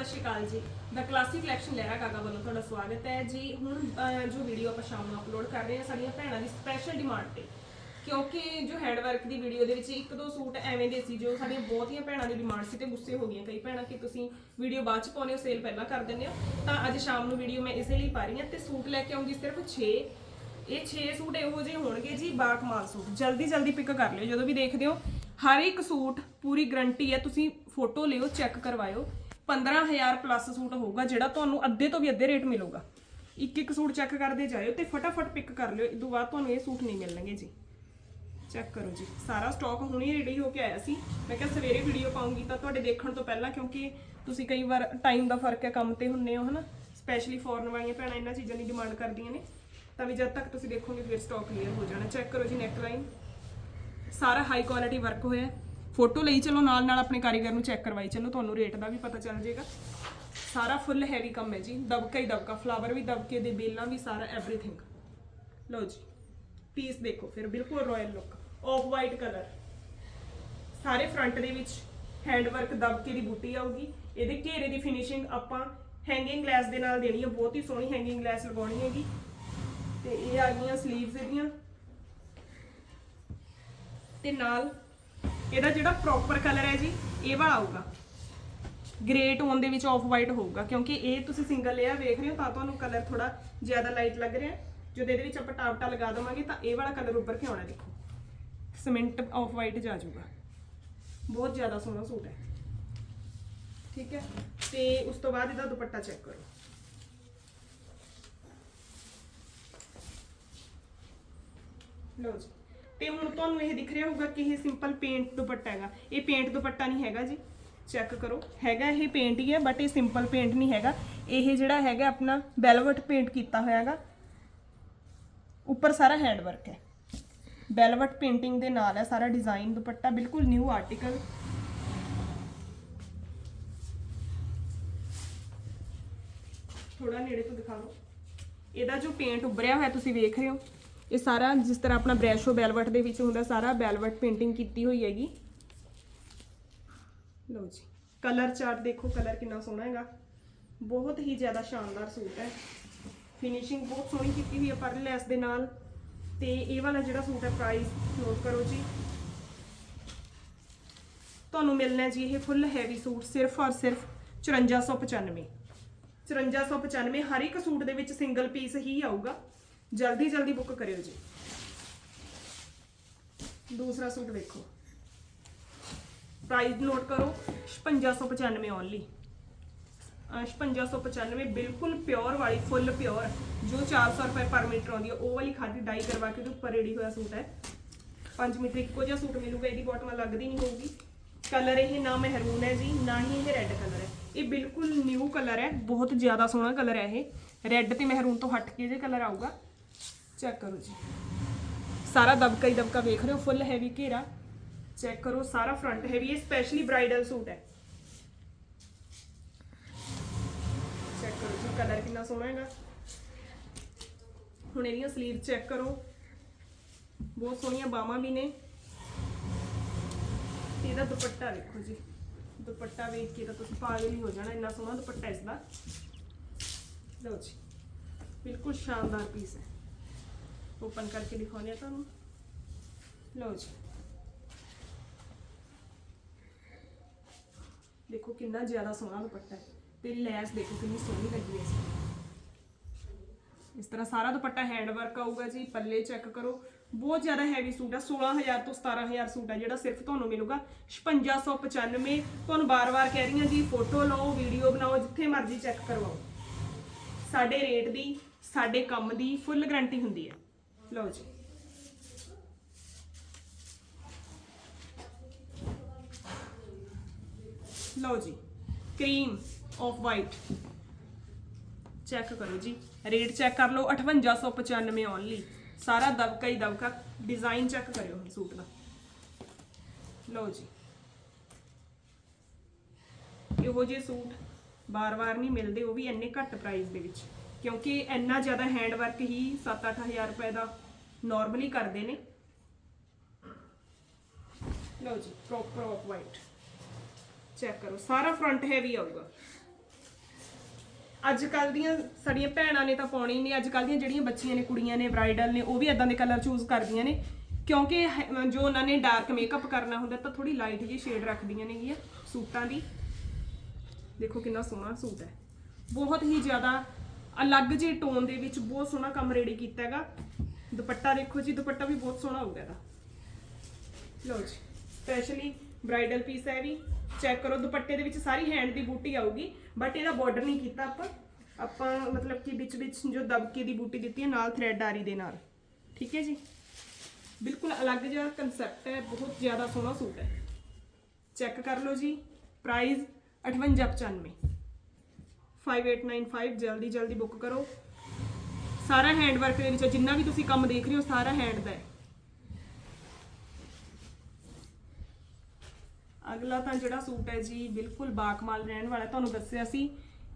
ਸਤਿ ਸ਼੍ਰੀ ਅਕਾਲ ਜੀ। ਦਾ classic collection ਲਹਿਰਾ ਕਾਕਾ ਵੱਲੋਂ ਤੁਹਾਡਾ ਸਵਾਗਤ ਹੈ ਜੀ। ਹੁਣ ਅਹ, ਜੋ ਵੀਡੀਓ ਆਪਾਂ ਸ਼ਾਮ ਨੂੰ ਅਪਲੋਡ ਕਰ ਰਹੇ ਹਾਂ ਸਾਡੀਆਂ ਭੈਣਾਂ ਦੀ ਸਪੈਸ਼ਲ ਡਿਮਾਂਡ ਤੇ। ਕਿਉਂਕਿ ਜੋ ਹੈਂਡਵਰਕ ਦੀ ਵੀਡੀਓ ਦੇ ਵਿੱਚ ਇੱਕ ਦੋ ਸੂਟ ਐਵੇਂ ਦੇ ਸੀ ਜੋ ਸਾਡੀਆਂ ਬਹੁਤੀਆਂ ਭੈਣਾਂ ਦੀ ਡਿਮਾਂਡ ਸੀ ਤੇ ਗੁੱਸੇ ਹੋ ਗਈਆਂ। ਕਈ ਭੈਣਾਂ ਕਿ ਤੁਸੀਂ ਵੀਡੀਓ ਬਾਅਦ ਚ ਪਾਉਂਦੇ ਹੋ ਸੇਲ ਪਹਿਲਾਂ ਕਰ ਦਿੰਦੇ ਹੋ। ਤਾਂ ਅੱਜ ਸ਼ਾਮ ਨੂੰ ਵੀਡੀਓ ਮੈਂ ਇਸੇ ਲਈ ਪਾ ਰਹੀ ਹਾਂ ਤੇ ਸੂਟ ਲੈ ਕੇ ਆਉਂਗੀ ਸਿਰਫ 6 ਇਹ 6 ਸੂਟ ਇਹੋ ਜਿਹੇ ਹੋਣਗੇ ਜੀ ਬਾਕਮਾਲ ਸੂਟ। ਜਲਦੀ ਜਲਦੀ ਪਿਕ ਕਰ ਲਿਓ। ਜਦੋਂ ਵੀ ਦੇਖਦੇ ਹੋ ਹਰ ਇੱਕ ਸੂਟ ਪੂਰੀ ਗਰੰਟੀ ਹੈ ਤੁਸੀਂ ਫੋਟੋ ਲਿਓ ਚੈੱਕ ਕਰਵਾਇਓ। 15000 ਪਲੱਸ ਸੂਟ ਹੋਊਗਾ, ਜਿਹੜਾ ਤੁਹਾਨੂੰ ਅੱਧੇ ਤੋਂ ਵੀ ਅੱਧੇ ਰੇਟ ਮਿਲੂਗਾ। ਇੱਕ ਇੱਕ ਸੂਟ ਚੈੱਕ ਕਰਦੇ ਜਾਇਓ ਤੇ ਫਟਾਫਟ ਪਿਕ ਕਰ ਲਿਓ ਇਦੋਂ ਬਾਅਦ ਤੁਹਾਨੂੰ ਇਹ ਸੂਟ ਨਹੀਂ ਮਿਲਣਗੇ ਜੀ। ਚੈੱਕ ਕਰੋ ਜੀ। ਸਾਰਾ ਸਟਾਕ ਹੁਣੀ ਰੈਡੀ ਹੋ ਕੇ ਆਇਆ ਸੀ। ਮੈਂ ਕਿਹਾ ਸਵੇਰੇ ਵੀਡੀਓ ਪਾਉਂਗੀ ਤਾਂ ਤੁਹਾਡੇ ਦੇਖਣ ਤੋਂ ਪਹਿਲਾਂ, ਕਿਉਂਕਿ ਤੁਸੀਂ ਕਈ ਵਾਰ ਟਾਈਮ ਦਾ ਫ਼ਰਕ ਹੈ, ਕੰਮ ਤੇ ਹੁੰਨੇ ਹੋ, ਹਨਾ? ਸਪੈਸ਼ਲੀ ਫੋਰਨ ਵਾਲੀਆਂ ਭੈਣਾਂ ਇਹਨਾਂ ਚੀਜ਼ਾਂ ਦੀ ਡਿਮਾਂਡ ਕਰਦੀਆਂ ਨੇ। ਤਾਂ ਵੀ ਜਦ ਤੱਕ ਤੁਸੀਂ ਦੇਖੋਗੇ, ਫਿਰ ਸਟਾਕ ਕਲੀਅਰ ਹੋ ਜਾਣਾ। ਚੈੱਕ ਕਰੋ ਜੀ ਨੈਕ ਲਾਈਨ ਸਾਰਾ ਹਾਈ ਕੁਆਲਿਟੀ ਵਰਕ ਹੋਇਆ। ਫੋਟੋ ਲਈ ਚਲੋ, ਨਾਲ ਨਾਲ ਆਪਣੇ ਕਾਰੀਗਰ ਨੂੰ ਚੈੱਕ ਕਰਵਾਈ। ਚਲੋ, ਤੁਹਾਨੂੰ ਰੇਟ ਦਾ ਵੀ ਪਤਾ ਚੱਲ ਜਾਏਗਾ। ਸਾਰਾ ਫੁੱਲ ਹੈਵੀ ਕੰਮ ਹੈ ਜੀ। ਦਬਕਾ ਹੀ ਦਬਕਾ ਫਲਾਵਰ ਵੀ ਦਬਕੇ ਦੇ, ਬੇਲਾਂ ਵੀ, ਸਾਰਾ ਐਵਰੀਥਿੰਗ ਲਓ ਜੀ ਪੀਸ ਦੇਖੋ ਫਿਰ, ਬਿਲਕੁਲ royal look off white colour ਸਾਰੇ ਫਰੰਟ ਦੇ ਵਿੱਚ ਹੈਂਡ ਵਰਕ ਦਬਕੇ ਦੀ ਬੂਟੀ ਆਊਗੀ। ਇਹਦੇ ਘੇਰੇ ਦੀ ਫਿਨਿਸ਼ਿੰਗ ਆਪਾਂ ਹੈਂਗਿੰਗ ਗਲਾਸ ਦੇ ਨਾਲ ਦੇਣੀ ਹੈ ਬਹੁਤ ਹੀ ਸੋਹਣੀ ਹੈਂਗਿੰਗ ਗਲਾਸ ਲਗਾਉਣੀ ਹੈਗੀ। ਤੇ ਇਹ ਆ ਗਈਆਂ 슬ੀਵਸ ਇਹਦੀਆਂ। ਤੇ ਨਾਲ ਇਹਦਾ ਜਿਹੜਾ ਪ੍ਰੋਪਰ ਕਲਰ ਹੈ ਜੀ, ਇਹ ਵਾਲਾ ਆਊਗਾ। ਗ੍ਰੇ ਟੋਨ ਦੇ ਵਿੱਚ ਆਫ ਵਾਈਟ ਹੋਊਗਾ, ਕਿਉਂਕਿ ਇਹ ਤੁਸੀਂ ਸਿੰਗਲ ਲੇਅਰ ਵੇਖ ਰਹੇ ਹੋ, ਤਾਂ ਤੁਹਾਨੂੰ ਕਲਰ ਥੋੜਾ ਜ਼ਿਆਦਾ ਲਾਈਟ ਲੱਗ ਰਿਹਾ ਜਦੋਂ ਇਹਦੇ ਵਿੱਚ ਆਪਾਂ ਟਾਪਟਾ ਲਗਾ ਦਵਾਂਗੇ, ਤਾਂ ਇਹ ਵਾਲਾ ਕਲਰ ਉੱਪਰ ਕੇ ਆਉਣਾ ਦੇਖੋ। ਸਿਮੈਂਟ ਆਫ ਵਾਈਟ ਜਾ ਜਾਊਗਾ। ਬਹੁਤ ਜ਼ਿਆਦਾ ਸੋਹਣਾ ਸੂਟ ਹੈ। ਠੀਕ ਹੈ? ਤੇ ਉਸ ਤੋਂ ਬਾਅਦ ਇਹਦਾ ਦੁਪੱਟਾ ਚੈੱਕ ਕਰੋ। ਲਓ ਜੀ। ਤੇ ਹੁਣ ਤੁਹਾਨੂੰ ਇਹ ਦਿਖ ਰਿਹਾ ਹੋਊਗਾ ਕਿ ਇਹ ਸਿੰਪਲ ਪੇਂਟ ਦੁਪੱਟਾ ਹੈਗਾ। ਇਹ ਪੇਂਟ ਦੁਪੱਟਾ ਨਹੀਂ ਹੈਗਾ ਜੀ। ਚੈੱਕ ਕਰੋ। ਹੈਗਾ ਇਹ ਪੇਂਟ ਹੀ ਹੈ ਬਟ ਇਹ ਸਿੰਪਲ ਪੇਂਟ ਨਹੀਂ ਹੈਗਾ। ਇਹ ਜਿਹੜਾ ਹੈਗਾ ਆਪਣਾ ਬੈਲਵਟ ਪੇਂਟ ਕੀਤਾ ਹੋਇਆ ਹੈਗਾ। ਉੱਪਰ ਸਾਰਾ ਹੈਂਡ ਵਰਕ ਹੈ। ਬੈਲਵਟ ਪੇਂਟਿੰਗ ਦੇ ਨਾਲ ਹੈ ਸਾਰਾ ਡਿਜ਼ਾਈਨ ਦੁਪੱਟਾ, ਬਿਲਕੁਲ ਨਿਊ ਆਰਟੀਕਲ ਥੋੜਾ ਨੇੜੇ ਤੋਂ ਦਿਖਾ ਲਓ ਇਹਦਾ ਜੋ ਪੇਂਟ ਉੱਭਰਿਆ ਹੋਇਆ ਤੁਸੀਂ ਵੇਖ ਰਹੇ ਹੋ। ਇਹ ਸਾਰਾ ਜਿਸ ਤਰ੍ਹਾਂ ਆਪਣਾ ਬ੍ਰੈਸ਼ੋ ਬੈਲਵਟ ਦੇ ਵਿੱਚ ਹੁੰਦਾ, ਸਾਰਾ ਬੈਲਵਟ ਪੇਂਟਿੰਗ ਕੀਤੀ ਹੋਈ ਹੈਗੀ। ਲਓ ਜੀ। ਕਲਰ ਚਾਰਟ ਦੇਖੋ, ਕਲਰ ਕਿੰਨਾ ਸੋਹਣਾ ਹੈਗਾ। ਬਹੁਤ ਹੀ ਜ਼ਿਆਦਾ ਸ਼ਾਨਦਾਰ ਸੂਟ ਹੈ। ਫਿਨਿਸ਼ਿੰਗ ਬਹੁਤ ਸੋਹਣੀ ਕੀਤੀ ਹੋਈ ਹੈ ਪਰ ਲੈਸ ਦੇ ਨਾਲ। ਤੇ ਇਹ ਵਾਲਾ ਜਿਹੜਾ ਸੂਟ ਹੈ ਪ੍ਰਾਈਸ ਨੋਟ ਕਰੋ ਜੀ। ਤੁਹਾਨੂੰ ਮਿਲਣਾ ਜੀ ਇਹ ਫੁੱਲ ਹੈਵੀ ਸੂਟ, ਸਿਰਫ ਔਰ ਸਿਰਫ 5495 5495 ਹਰ ਇੱਕ ਸੂਟ ਦੇ ਵਿੱਚ ਸਿੰਗਲ ਪੀਸ ਹੀ ਆਊਗਾ। ਜਲਦੀ ਜਲਦੀ ਬੁੱਕ ਕਰਿਓ ਜੀ ਦੂਸਰਾ ਸੂਟ ਦੇਖੋ ਪ੍ਰਾਈਸ ਨੋਟ ਕਰੋ 5595 ਓਨਲੀ 5595 ਬਿਲਕੁਲ ਪਿਓਰ ਵਾਲੀ ਫੁੱਲ ਪਿਓਰ ਜੋ 400 ਰੁਪਏ ਪਰ ਮੀਟਰ ਆਉਂਦੀ ਹੈ ਉਹ ਵਾਲੀ ਖਾਦੀ ਡਾਈ ਕਰਵਾ ਕੇ ਉਹਦੇ ਉੱਪਰ ਰੈਡੀ ਹੋਇਆ ਸੂਟ ਹੈ 5 ਮੀਟਰ ਇੱਕੋ ਜਿਹਾ ਸੂਟ ਮਿਲੂਗਾ ਇਹਦੀ ਬਾਟਮ ਲੱਗਦੀ ਨਹੀਂ ਹੋਊਗੀ ਕਲਰ ਇਹ ਨਾ ਮਹਿਰੂਨ ਹੈ ਜੀ ਨਾ ਹੀ ਇਹ ਰੈੱਡ ਕਲਰ ਹੈ ਇਹ ਬਿਲਕੁਲ ਨਿਊ ਕਲਰ ਹੈ ਬਹੁਤ ਜ਼ਿਆਦਾ ਸੋਹਣਾ ਕਲਰ ਹੈ ਇਹ ਰੈੱਡ ਤੇ ਮਹਿਰੂਨ ਤੋਂ ਹਟ ਕੇ ਜੇ ਕਲਰ ਆਊਗਾ ਚੈੱਕ ਕਰੋ ਜੀ। ਸਾਰਾ ਦਬਕਾ ਹੀ ਦਬਕਾ ਵੇਖ ਰਹੇ ਹੋ ਫੁੱਲ ਹੈਵੀ ਘੇਰਾ। ਚੈੱਕ ਕਰੋ, ਸਾਰਾ ਫਰੰਟ ਹੈਵੀ ਇਹ ਸਪੈਸ਼ਲੀ ਬ੍ਰਾਈਡਲ ਸੂਟ ਹੈ। ਚੈੱਕ ਕਰੋ ਜੀ ਕਲਰ ਕਿੰਨਾ ਸੋਹਣਾ ਹੈਗਾ। ਹੁਣ ਇਹਦੀਆਂ 슬ੀਵ ਚੈੱਕ ਕਰੋ। ਬਹੁਤ ਸੋਹਣੀਆਂ ਬਾਹਾਂ ਵੀ ਨੇ। ਇਹਦਾ ਦੁਪੱਟਾ ਵੇਖੋ ਜੀ। ਦੁਪੱਟਾ ਵੇਖ ਕੇ ਤਾਂ ਤੁਸੀਂ ਪਾਗਲ ਹੀ ਹੋ ਜਾਣਾ, ਇੰਨਾ ਸੋਹਣਾ ਦੁਪੱਟਾ ਇਸ ਦਾ ਲਓ ਜੀ, ਬਿਲਕੁਲ ਸ਼ਾਨਦਾਰ ਪੀਸ ਹੈ। ਓਪਨ ਕਰਕੇ ਦਿਖਾਉਂਦੇ ਆ ਤੁਹਾਨੂੰ। ਲਓ ਜੀ। ਦੇਖੋ ਕਿੰਨਾ ਜ਼ਿਆਦਾ ਸੋਹਣਾ ਦੁਪੱਟਾ ਹੈ। ਤੇ ਲੈਸ ਦੇਖੋ ਕਿੰਨੀ ਸੋਹਣੀ ਲੱਗੀ ਹੈ ਇਸ ਤਰ੍ਹਾਂ। ਸਾਰਾ ਦੁਪੱਟਾ ਹੈਂਡ ਵਰਕ ਆਊਗਾ ਜੀ, ਪੱਲੇ ਚੈੱਕ ਕਰੋ। ਬਹੁਤ ਜ਼ਿਆਦਾ ਹੈਵੀ ਸੂਟ ਹੈ 16000 ਤੋਂ 17000 ਸੂਟ ਹੈ ਜਿਹੜਾ ਸਿਰਫ ਤੁਹਾਨੂੰ ਮਿਲੂਗਾ। 5695 ਤੁਹਾਨੂੰ ਬਾਰ-ਬਾਰ ਕਹਿ ਰਹੀ ਹਾਂ ਜੀ ਫੋਟੋ ਲਓ ਵੀਡੀਓ ਬਣਾਓ, ਜਿੱਥੇ ਮਰਜ਼ੀ ਚੈੱਕ ਕਰਵਾਓ। ਸਾਡੇ ਰੇਟ ਦੀ, ਸਾਡੇ ਕੰਮ ਦੀ ਫੁੱਲ ਗਾਰੰਟੀ ਹੁੰਦੀ ਹੈ। ਲਓ ਜੀ ਲਓ ਜੀ ਕਰੀਮ ਆਫ ਵਾਈਟ ਚੈੱਕ ਕਰੋ ਜੀ ਰੇਟ ਚੈੱਕ ਕਰ ਲਓ 5895 ਓਨਲੀ ਸਾਰਾ ਦਬਕਾ ਹੀ ਦਬਕਾ ਡਿਜ਼ਾਈਨ ਚੈੱਕ ਕਰਿਓ ਹੁਣ ਸੂਟ ਦਾ ਲਓ ਜੀ ਇਹੋ ਜਿਹੇ ਸੂਟ ਬਾਰ-ਬਾਰ ਨਹੀਂ ਮਿਲਦੇ ਉਹ ਵੀ ਇੰਨੇ ਘੱਟ ਪ੍ਰਾਈਸ ਦੇ ਵਿੱਚ ਕਿਉਂਕਿ ਇੰਨਾ ਜ਼ਿਆਦਾ ਹੈਂਡ ਵਰਕ ਹੀ 7-8000 ਰੁਪਏ ਦਾ ਨਾਰਮਲੀ ਕਰਦੇ ਨੇ। ਲਓ ਜੀ ਪ੍ਰੋਪਰ ਆਫ ਵਾਈਟ ਚੈੱਕ ਕਰੋ, ਸਾਰਾ ਫਰੰਟ ਹੈਵੀ ਆਊਗਾ। ਅੱਜ ਕੱਲ ਦੀਆਂ ਸਾਡੀਆਂ ਭੈਣਾਂ ਨੇ ਤਾਂ ਪਾਉਣੀ ਨਹੀਂ ਅੱਜ ਕੱਲ ਦੀਆਂ ਜਿਹੜੀਆਂ ਬੱਚੀਆਂ ਨੇ, ਕੁੜੀਆਂ ਨੇ ਬ੍ਰਾਈਡਲ ਨੇ, ਉਹ ਵੀ ਇਦਾਂ ਦੇ ਕਲਰ ਚੂਜ਼ ਕਰਦੀਆਂ ਨੇ। ਕਿਉਂਕਿ ਜੋ ਉਹਨਾਂ ਨੇ ਡਾਰਕ ਮੇਕਅਪ ਕਰਨਾ ਹੁੰਦਾ, ਤਾਂ ਥੋੜੀ ਲਾਈਟ ਜਿਹੀ ਸ਼ੇਡ ਰੱਖਦੀਆਂ ਨੇਗੀਆਂ ਸੂਟਾਂ ਦੀ। ਦੇਖੋ ਕਿੰਨਾ ਸੋਹਣਾ ਸੂਟ ਹੈ। ਬਹੁਤ ਹੀ ਜ਼ਿਆਦਾ ਅਲੱਗ ਜਿਹੇ ਟੋਨ ਦੇ ਵਿੱਚ ਬਹੁਤ ਸੋਹਣਾ ਕੰਮ ਰੈਡੀ ਕੀਤਾ ਹੈਗਾ। ਦੁਪੱਟਾ ਦੇਖੋ ਜੀ, ਦੁਪੱਟਾ ਵੀ ਬਹੁਤ ਸੋਹਣਾ ਹੋਊਗਾ ਇਹਦਾ। ਲਓ ਜੀ ਸਪੈਸ਼ਲੀ ਬ੍ਰਾਈਡਲ ਪੀਸ ਹੈ ਵੀ। ਚੈੱਕ ਕਰੋ, ਦੁਪੱਟੇ ਦੇ ਵਿੱਚ ਸਾਰੀ ਹੈਂਡ ਦੀ ਬੂਟੀ ਆਊਗੀ ਬਟ ਇਹਦਾ ਬਾਰਡਰ ਨਹੀਂ ਕੀਤਾ ਆਪਾਂ। ਆਪਾਂ ਮਤਲਬ ਕਿ ਵਿੱਚ ਵਿੱਚ ਜੋ ਦਬਕੇ ਦੀ ਬੂਟੀ ਦਿੱਤੀ ਹੈ, ਨਾਲ ਥ੍ਰੈਡ ਆਰੀ ਦੇ ਨਾਲ। ਠੀਕ ਹੈ ਜੀ? ਬਿਲਕੁਲ ਅਲੱਗ ਜਿਹਾ ਕਨਸੈਪਟ ਹੈ, ਬਹੁਤ ਜ਼ਿਆਦਾ ਸੋਹਣਾ ਸੂਟ ਹੈ। ਚੈੱਕ ਕਰ ਲਓ ਜੀ ਪ੍ਰਾਈਸ 5895 5895 ਜਲਦੀ ਜਲਦੀ ਬੁੱਕ ਕਰੋ। ਸਾਰਾ ਹੈਂਡ ਵਰਕ ਦੇ ਵਿੱਚ ਹੈ, ਜਿੰਨਾ ਵੀ ਤੁਸੀਂ ਕੰਮ ਦੇਖ ਰਹੇ ਹੋ ਸਾਰਾ ਹੈਂਡ ਦਾ ਹੈ। ਅਗਲਾ ਤਾਂ ਜਿਹੜਾ ਸੂਟ ਹੈ ਜੀ ਬਿਲਕੁਲ ਬਾਕਮਾਲ ਰਹਿਣ ਵਾਲਾ ਹੈ। ਤੁਹਾਨੂੰ ਦੱਸਿਆ ਸੀ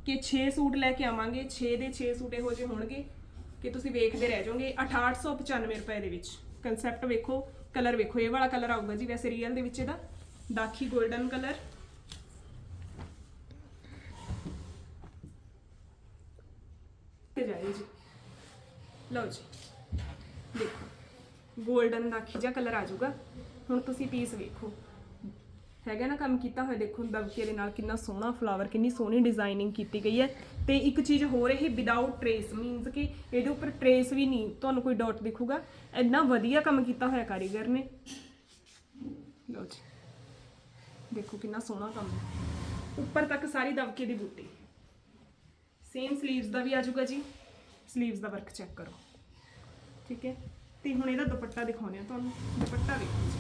ਕਿ 6 ਸੂਟ ਲੈ ਕੇ ਆਵਾਂਗੇ 6 ਦੇ 6 ਸੂਟ ਇਹੋ ਜਿਹੇ ਹੋਣਗੇ ਕਿ ਤੁਸੀਂ ਵੇਖਦੇ ਰਹਿ ਜਾਓਗੇ। 6895 ਰੁਪਏ ਦੇ ਵਿੱਚ। ਕਨਸੈਪਟ ਵੇਖੋ ਕਲਰ ਵੇਖੋ ਇਹ ਵਾਲਾ ਕਲਰ ਆਊਗਾ ਜੀ ਵੈਸੇ ਰੀਅਲ ਦੇ ਵਿੱਚ ਇਹਦਾ। ਦਾਖੀ 골ਡਨ ਕਲਰ ਤੇ ਜਾਏ ਜੀ ਲਓ ਜੀ। ਦੇਖੋ 골ਡਨ ਦਾ ਖਿਜਾ ਕਲਰ ਆ ਜਾਊਗਾ। ਹੁਣ ਤੁਸੀਂ ਪੀਸ ਵੇਖੋ। ਹੈਗਾ ਨਾ ਕੰਮ ਕੀਤਾ ਹੋਇਆ, ਦੇਖੋ ਦਬਕੇ ਦੇ ਨਾਲ ਕਿੰਨਾ ਸੋਹਣਾ ਫਲਾਵਰ ਕਿੰਨੀ ਸੋਹਣੀ ਡਿਜ਼ਾਈਨਿੰਗ ਕੀਤੀ ਗਈ ਹੈ। ਤੇ ਇੱਕ ਚੀਜ਼ ਹੋਰ ਇਹ ਵਿਦਆਊਟ ਟ੍ਰੇਸ ਮੀਨਸ ਕਿ ਇਹਦੇ ਉੱਪਰ ਟ੍ਰੇਸ ਵੀ ਨਹੀਂ, ਤੁਹਾਨੂੰ ਕੋਈ ਡਾਟ ਦਿਖੂਗਾ। ਇੰਨਾ ਵਧੀਆ ਕੰਮ ਕੀਤਾ ਹੋਇਆ ਕਾਰੀਗਰ ਨੇ। ਲਓ ਜੀ। ਦੇਖੋ ਕਿੰਨਾ ਸੋਹਣਾ ਕੰਮ ਹੈ। ਉੱਪਰ ਤੱਕ ਸਾਰੀ ਦਬਕੇ ਦੀ ਬੂਟੀ। ਸੇਮ 슬ੀਵਸ ਦਾ ਵੀ ਆ ਜਾਊਗਾ ਜੀ। ਸਲੀਵਸ ਦਾ ਵਰਕ ਚੈੱਕ ਕਰੋ। ਠੀਕ ਹੈ? ਤੇ ਹੁਣ ਇਹਦਾ ਦੁਪੱਟਾ ਦਿਖਾਉਂਦੇ ਆ ਤੁਹਾਨੂੰ। ਦੁਪੱਟਾ ਵੇਖੋ ਜੀ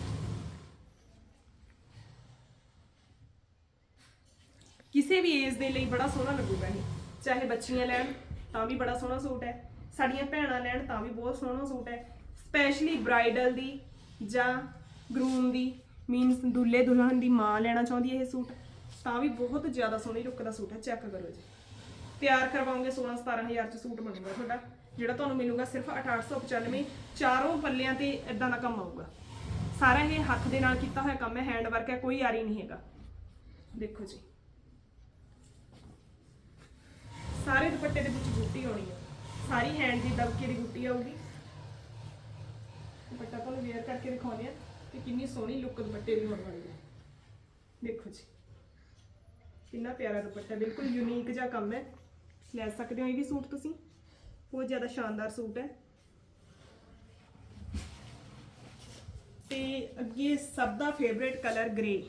ਕਿਸੇ ਵੀ ਏਜ ਦੇ ਲਈ ਬੜਾ ਸੋਹਣਾ ਲੱਗੂਗਾ ਇਹ। ਚਾਹੇ ਬੱਚੀਆਂ ਲੈਣ, ਤਾਂ ਵੀ ਬੜਾ ਸੋਹਣਾ ਸੂਟ ਹੈ। ਸਾਡੀਆਂ ਭੈਣਾਂ ਲੈਣ, ਤਾਂ ਵੀ ਬਹੁਤ ਸੋਹਣਾ ਸੂਟ ਹੈ। ਸਪੈਸ਼ਲੀ ਬ੍ਰਾਈਡਲ ਦੀ ਜਾਂ ਗਰੂਮ ਦੀ ਮੀਨਸ ਦੁੱਲੇ ਦੁਲਹਨ ਦੀ ਮਾਂ ਲੈਣਾ ਚਾਹੁੰਦੀ ਹੈ ਇਹ ਸੂਟ। ਤਾਂ ਵੀ ਬਹੁਤ ਜ਼ਿਆਦਾ ਸੋਹਣੀ ਲੁੱਕ ਦਾ ਸੂਟ ਹੈ। ਚੈੱਕ ਕਰੋ ਜੀ। ਤਿਆਰ ਕਰਵਾਉਂਗੇ 16 17000 ਚ ਸੂਟ ਬਣੂਗਾ ਤੁਹਾਡਾ, ਜਿਹੜਾ ਤੁਹਾਨੂੰ ਮਿਲੂਗਾ ਸਿਰਫ 6895 ਚਾਰੋਂ ਪੱਲਿਆਂ ਤੇ ਇਦਾਂ ਦਾ ਕੰਮ ਆਊਗਾ। ਸਾਰਾ ਇਹ ਹੱਥ ਦੇ ਨਾਲ ਕੀਤਾ ਹੋਇਆ ਕੰਮ ਹੈ ਹੈਂਡ ਵਰਕ ਹੈ, ਕੋਈ ਆਰੀ ਨਹੀਂ ਹੈਗਾ। ਦੇਖੋ ਜੀ। ਸਾਰੇ ਦੁਪੱਟੇ ਦੇ ਵਿੱਚ ਬੂਟੀ ਆਉਣੀ ਹੈ। ਸਾਰੀ ਹੈਂਡ ਦੀ ਦਬਕੇ ਦੀ ਬੂਟੀ ਆਊਗੀ। ਦੁਪੱਟਾ ਤੁਹਾਨੂੰ ਵੇਅਰ ਕਰਕੇ ਦਿਖਾਉਂਦੇ ਆ ਕਿ ਕਿੰਨੀ ਸੋਹਣੀ ਲੁੱਕ ਦੁਪੱਟੇ ਦੀ ਹੋਣ ਵਾਲੀ ਹੈ। ਦੇਖੋ ਜੀ। ਕਿੰਨਾ ਪਿਆਰਾ ਦੁਪੱਟਾ, ਬਿਲਕੁਲ ਯੂਨੀਕ ਜਿਹਾ ਕੰਮ ਹੈ। ਲੈ ਸਕਦੇ ਹੋ, ਇਹ ਵੀ ਸੂਟ ਤੁਸੀਂ। ਬਹੁਤ ਜ਼ਿਆਦਾ ਸ਼ਾਨਦਾਰ ਸੂਟ ਹੈ। ਤੇ ਅੱਗੇ ਸਭ ਦਾ ਫੇਵਰੇਟ ਕਲਰ ਗ੍ਰੇ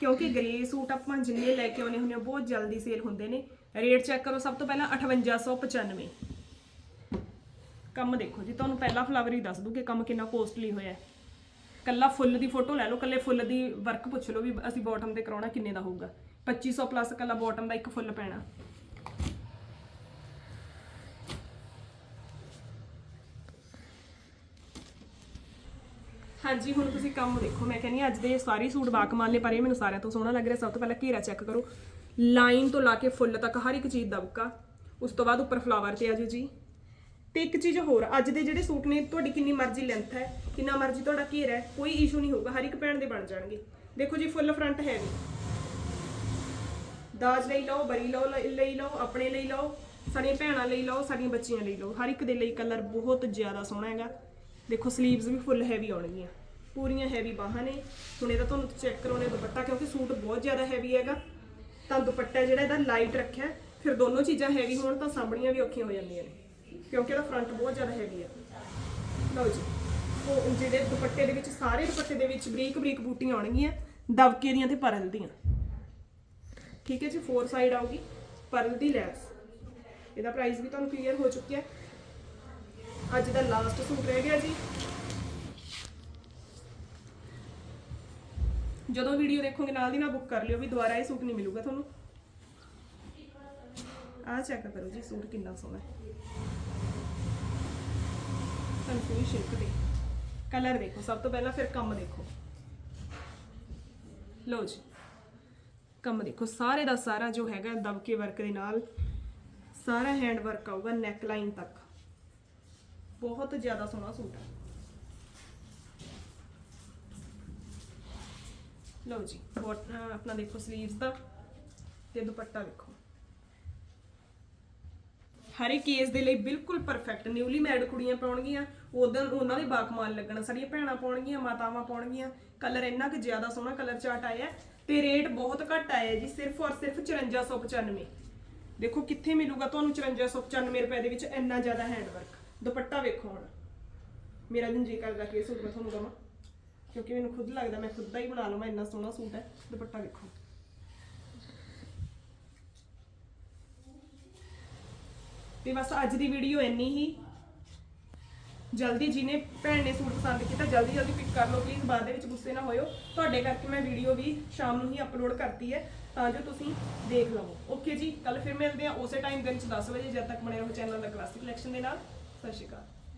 ਕਿਉਂਕਿ ਗ੍ਰੇ ਸੂਟ ਆਪਾਂ ਜਿੰਨੇ ਲੈ ਕੇ ਆਉਨੇ ਹੁੰਦੇ ਆ ਬਹੁਤ ਜਲਦੀ ਸੇਲ ਹੁੰਦੇ ਨੇ। ਰੇਟ ਚੈੱਕ ਕਰੋ, ਸਭ ਤੋਂ ਪਹਿਲਾਂ 5895 ਕੰਮ ਦੇਖੋ ਜੀ, ਤੁਹਾਨੂੰ ਪਹਿਲਾ ਫਲਾਵਰ ਹੀ ਦੱਸ ਦੂ ਕਿ ਕੰਮ ਕਿੰਨਾ ਕੋਸਟਲੀ ਹੋਇਆ। ਹੈ ਕੱਲਾ ਫੁੱਲ ਦੀ ਫੋਟੋ ਲੈ ਲਓ, ਕੱਲੇ ਫੁੱਲ ਦੀ ਵਰਕ ਪੁੱਛ ਲਓ ਵੀ ਅਸੀਂ ਬਾਟਮ ਤੇ ਕਰਾਉਣਾ ਕਿੰਨੇ ਦਾ ਹੋਊਗਾ। 2500 ਪਲੱਸ ਕੱਲਾ ਬਾਟਮ ਦਾ ਇੱਕ ਫੁੱਲ ਪੈਣਾ। ਹਾਂਜੀ, ਹੁਣ ਤੁਸੀਂ ਕੰਮ ਦੇਖੋ। ਮੈਂ ਕਹਿੰਦੀ ਹਾਂ, ਅੱਜ ਦੇ ਸਾਰੇ ਸੂਟ ਬਾਕਮਾਲ ਨੇ ਪਰ ਇਹ ਮੈਨੂੰ ਸਾਰਿਆਂ ਤੋਂ ਸੋਹਣਾ ਲੱਗ ਰਿਹਾ। ਸਭ ਤੋਂ ਪਹਿਲਾਂ ਘੇਰਾ ਚੈੱਕ ਕਰੋ। ਲਾਈਨ ਤੋਂ ਲਾ ਕੇ ਫੁੱਲ ਤੱਕ ਹਰ ਇੱਕ ਚੀਜ਼ ਦਬਕਾ ਉਸ ਤੋਂ ਬਾਅਦ ਉੱਪਰ ਫਲਾਵਰ ਤੇ ਆਜੋ ਜੀ। ਤੇ ਇੱਕ ਚੀਜ਼ ਹੋਰ, ਅੱਜ ਦੇ ਜਿਹੜੇ ਸੂਟ ਨੇ, ਤੁਹਾਡੀ ਕਿੰਨੀ ਮਰਜ਼ੀ ਲੈਂਥ ਹੈ, ਕਿੰਨਾ ਮਰਜ਼ੀ ਤੁਹਾਡਾ ਘੇਰਾ ਹੈ, ਕੋਈ ਇਸ਼ੂ ਨਹੀਂ ਹੋਊਗਾ। ਹਰ ਇੱਕ ਭੈਣ ਦੇ ਬਣ ਜਾਣਗੇ। ਦੇਖੋ ਜੀ ਫੁੱਲ ਫਰੰਟ ਹੈ ਵੀ ਦਾਜ ਲਈ ਲਓ, ਬਰੀ ਲਓ, ਲ- ਲਈ ਲਓ, ਆਪਣੇ ਲਈ ਲਓ, ਸਾਡੀਆਂ ਭੈਣਾਂ ਲਈ ਲਓ, ਸਾਡੀਆਂ ਬੱਚੀਆਂ ਲਈ ਲਓ। ਹਰ ਇੱਕ ਦੇ ਲਈ ਕਲਰ ਬਹੁਤ ਜ਼ਿਆਦਾ ਸੋਹਣਾ ਹੈਗਾ। ਦੇਖੋ ਸਲੀਵਸ ਵੀ ਫੁੱਲ ਹੈਵੀ ਆਉਣਗੀਆਂ। ਪੂਰੀਆਂ ਹੈਵੀ ਬਾਹਾਂ ਨੇ। ਹੁਣ ਇਹਦਾ ਤੁਹਾਨੂੰ ਚੈੱਕ ਕਰਾਉਣੇ ਦੁਪੱਟਾ, ਕਿਉਂਕਿ ਸੂਟ ਬਹੁਤ ਜ਼ਿਆਦਾ ਹੈਵੀ ਹੈਗਾ। ਤਾਂ ਦੁਪੱਟਾ ਜਿਹੜਾ ਇਹਦਾ ਲਾਈਟ ਰੱਖਿਆ, ਫਿਰ ਦੋਨੋਂ ਚੀਜ਼ਾਂ ਹੈਵੀ ਹੋਣ ਤਾਂ ਸਾਂਭਣੀਆਂ ਵੀ ਔਖੀਆਂ ਹੋ ਜਾਂਦੀਆਂ ਨੇ, ਕਿਉਂਕਿ ਇਹਦਾ ਫਰੰਟ ਬਹੁਤ ਜ਼ਿਆਦਾ ਹੈਵੀ ਹੈ ਲਓ ਜੀ, ਉਹ ਜਿਹੜੇ ਦੁਪੱਟੇ ਦੇ ਵਿੱਚ, ਸਾਰੇ ਦੁਪੱਟੇ ਦੇ ਵਿੱਚ ਬਰੀਕ ਬਰੀਕ ਬੂਟੀਆਂ ਆਉਣਗੀਆਂ, ਦਬਕੇ ਦੀਆਂ ਤੇ ਪਰਲ ਦੀਆਂ। ਠੀਕ ਹੈ ਜੀ ਫੋਰ ਸਾਈਡ ਆਊਗੀ, ਪਰਲ ਦੀ ਲੈਸ ਇਹਦਾ ਪ੍ਰਾਈਸ ਵੀ ਤੁਹਾਨੂੰ ਕਲੀਅਰ ਹੋ ਚੁੱਕਿਆ। ਅੱਜ ਦਾ ਲਾਸਟ ਸੂਟ ਰਹਿ ਗਿਆ ਜੀ। ਜਦੋਂ ਵੀਡੀਓ ਦੇਖੋਗੇ ਨਾਲ ਦੀ ਨਾਲ ਬੁੱਕ ਕਰ ਲਿਓ ਵੀ ਦੁਬਾਰਾ ਇਹ ਸੂਟ ਨਹੀਂ ਮਿਲੂਗਾ ਤੁਹਾਨੂੰ। ਆਹ ਚੈੱਕ ਕਰੋ ਜੀ, ਸੂਟ ਕਿੰਨਾ ਸੋਹਣਾ ਹੈ। ਤੁਹਾਨੂੰ ਪੂਰੀ ਦੇ ਕਲਰ ਦੇਖੋ, ਸਭ ਤੋਂ ਪਹਿਲਾਂ ਫਿਰ ਕੰਮ ਦੇਖੋ। ਲਓ ਜੀ, ਕੰਮ ਦੇਖੋ। ਸਾਰੇ ਦਾ ਸਾਰਾ ਜੋ ਹੈਗਾ ਦਬਕੇ ਵਰਕ ਦੇ ਨਾਲ, ਸਾਰਾ ਹੈਂਡ ਵਰਕ ਆਊਗਾ ਨੈਕ ਲਾਈਨ ਤੱਕ। ਬਹੁਤ ਜ਼ਿਆਦਾ ਸੋਹਣਾ ਸੂਟ ਹੈ। ਲਓ ਜੀ, ਬੋਟ ਆਪਣਾ ਦੇਖੋ 슬ੀਵਸ ਦਾ ਤੇ ਦੁਪੱਟਾ ਦੇਖੋ ਹਰ ਇੱਕ ਕੇਸ ਦੇ ਲਈ ਬਿਲਕੁਲ ਪਰਫੈਕਟ ਨਿਊਲੀ ਮੈਰਿਡ ਕੁੜੀਆਂ ਪਾਉਣਗੀਆਂ ਉਦੋਂ ਉਹਨਾਂ ਦੇ ਬਾਕਮਾਲ ਲੱਗਣਾ, ਸਾਡੀਆਂ ਭੈਣਾਂ ਪਾਉਣਗੀਆਂ, ਮਾਤਾਵਾਂ ਪਾਉਣਗੀਆਂ। ਕਲਰ ਇੰਨਾ ਕਿ ਜ਼ਿਆਦਾ ਸੋਹਣਾ ਕਲਰ ਚਾਟ ਆਇਆ ਹੈ ਤੇ ਰੇਟ ਬਹੁਤ ਘੱਟ ਆਇਆ ਜੀ, ਸਿਰਫ ਔਰ ਸਿਰਫ 5495 ਦੇਖੋ ਕਿੱਥੇ ਮਿਲੂਗਾ ਤੁਹਾਨੂੰ 5495 ਰੁਪਏ ਦੇ ਵਿੱਚ ਇੰਨਾ ਜ਼ਿਆਦਾ ਹੈਂਡਵਰਕ ਦੁਪੱਟਾ ਵੇਖੋ ਹੁਣ। ਮੇਰਾ ਦਿਨ ਜੀ ਕਰਦਾ ਕਿ ਇਹ ਸੂਟ ਮੈਂ ਤੁਹਾਨੂੰ ਦਵਾਂ। ਕਿਉਂਕਿ ਮੈਨੂੰ ਖੁਦ ਲੱਗਦਾ ਮੈਂ ਖੁਦ ਦਾ ਹੀ ਬਣਾ ਲਵਾਂ, ਇੰਨਾ ਸੋਹਣਾ ਸੂਟ ਹੈ, ਦੁਪੱਟਾ ਵੇਖੋ। ਤੇ ਬਸ ਅੱਜ ਦੀ ਵੀਡੀਓ ਇੰਨੀ ਹੀ। ਜਲਦੀ ਜਿਹਨੇ ਭੈਣ ਨੇ ਸੂਟ ਪਸੰਦ ਕੀਤਾ, ਜਲਦੀ ਜਲਦੀ ਪਿਕ ਕਰ ਲਓ ਪਲੀਜ਼ ਬਾਅਦ ਦੇ ਵਿੱਚ ਗੁੱਸੇ ਨਾ ਹੋਇਓ। ਤੁਹਾਡੇ ਕਰਕੇ ਮੈਂ ਵੀਡੀਓ ਵੀ ਸ਼ਾਮ ਨੂੰ ਹੀ ਅਪਲੋਡ ਕਰਤੀ ਹੈ, ਤਾਂ ਜੋ ਤੁਸੀਂ ਦੇਖ ਲਵੋ। ਓਕੇ ਜੀ ਕੱਲ ਫਿਰ ਮਿਲਦੇ ਹਾਂ ਉਸੇ ਟਾਈਮ ਦਿਨ ਚ 10 ਵਜੇ ਜਦ ਤੱਕ ਬਣੇ ਰਹੋ ਚੈਨਲ ਦਾ ਕਲਾਸਿਕ ਕਲੈਕਸ਼ਨ ਦੇ ਨਾਲ। ਸਤਿ ਸ਼੍ਰੀ ਅਕਾਲ।